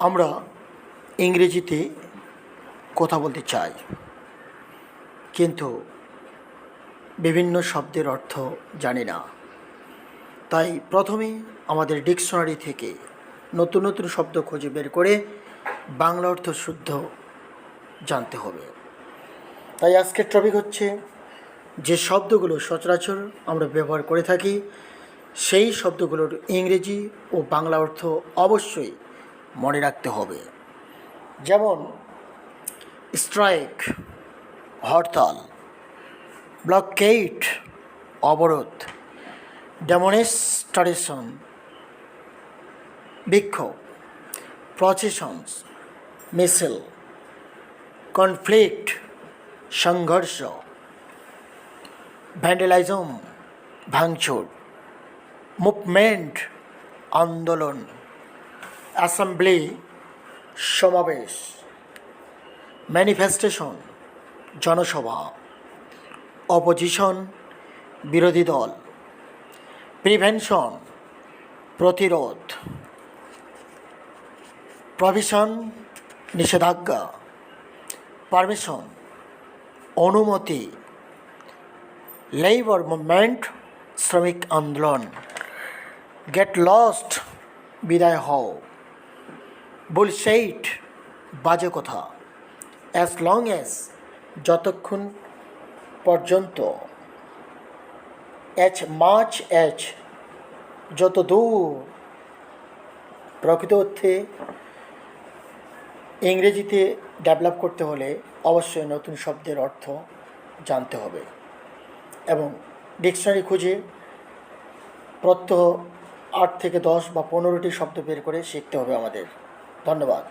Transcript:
আমরা ইংরেজিতে কথা বলতে চাই। কিন্তু বিভিন্ন শব্দের অর্থ জানি না। তাই প্রথমে আমাদের ডিকশনারি থেকে নতুন নতুন শব্দ খুঁজে বের করে বাংলা অর্থ শুদ্ধ জানতে হবে। তাই আজকের টপিক হচ্ছে যে শব্দগুলো সচরাচর আমরা ব্যবহার করে থাকি, সেই শব্দগুলোর ইংরেজি ও বাংলা অর্থ অবশ্যই মনে রাখতে হবে। যেমন স্ট্রাইক হরতাল ব্লকেট অবরোধ ডেমনস্ট্রেশন বিক্ষোভ প্রসেশনস মিছিল কনফ্লিক্ট সংঘর্ষ ভ্যান্ডেলাইজম ভাঙচুর মুভমেন্ট আন্দোলন। অ্যাসেম্বলি সমাবেশ, ম্যানিফেস্টেশন, জনসভা, অপোজিশন, বিরোধী দল, প্রিভেনশন, প্রতিরোধ, প্রভিশন, নিষেধাজ্ঞা, পারমিশন, অনুমতি লেবার মুভমেন্ট, শ্রমিক আন্দোলন, গেট লস্ট, বিদায় হও। বুলশেইট বাজে কথা। অ্যাজ লং অ্যাজ যতক্ষণ পর্যন্ত অ্যাচ মাচ অ্যাচ যত দূর প্রকৃত অর্থে ইংরেজিতে ডেভেলপ করতে হলে অবশ্যই নতুন শব্দের অর্থ জানতে হবে এবং ডিকশনারি খুঁজে প্রত্যহ আট থেকে দশ বা পনেরোটি শব্দ বের করে শিখতে হবে আমাদের। ধন্যবাদ।